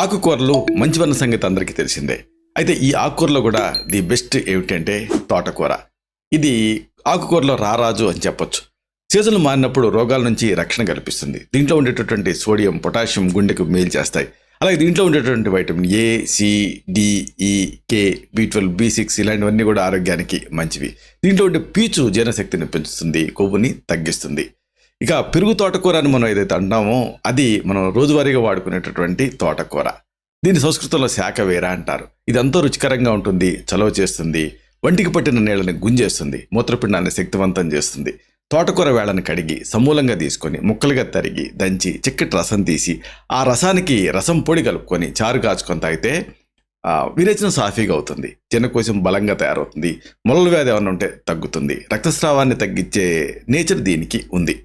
ఆకుకూరలు మంచివన్న సంగతి అందరికీ తెలిసిందే. అయితే ఈ ఆకుకూరలో కూడా ది బెస్ట్ ఏమిటంటే తోటకూర. ఇది ఆకుకూరలో రారాజు అని చెప్పొచ్చు. సీజన్లు మారినప్పుడు రోగాల నుంచి రక్షణ కల్పిస్తుంది. దీంట్లో ఉండేటటువంటి సోడియం పొటాషియం గుండెకు మేలు చేస్తాయి. అలాగే దీంట్లో ఉండేటటువంటి vitamin A C K B twelve B six ఇలాంటివన్నీ కూడా ఆరోగ్యానికి మంచివి. దీంట్లో ఉండే పీచు జీర్ణశక్తిని పెంచుతుంది కొవ్వుని తగ్గిస్తుంది. ఇక పెరుగు తోటకూర అని మనం ఏదైతే అంటామో అది మనం రోజువారీగా వాడుకునేటటువంటి తోటకూర. దీన్ని సంస్కృతంలో శాఖవేర అంటారు. ఇది రుచికరంగా ఉంటుంది చలవ చేస్తుంది వంటికి పట్టిన నీళ్ళని గుంజేస్తుంది మూత్రపిండాన్ని శక్తివంతం చేస్తుంది. తోటకూర వేళను కడిగి సమూలంగా తీసుకొని ముక్కలుగా తరిగి దంచి చిక్కటి రసం తీసి ఆ రసానికి రసం పొడి కలుపుకొని చారు కాచుకొని తాగితే విరేచనం సాఫీగా అవుతుంది. కోసం బలంగా తయారవుతుంది. మొలల వ్యాధి ఏమైనా ఉంటే తగ్గుతుంది. రక్తస్రావాన్ని తగ్గించే నేచర్ దీనికి ఉంది.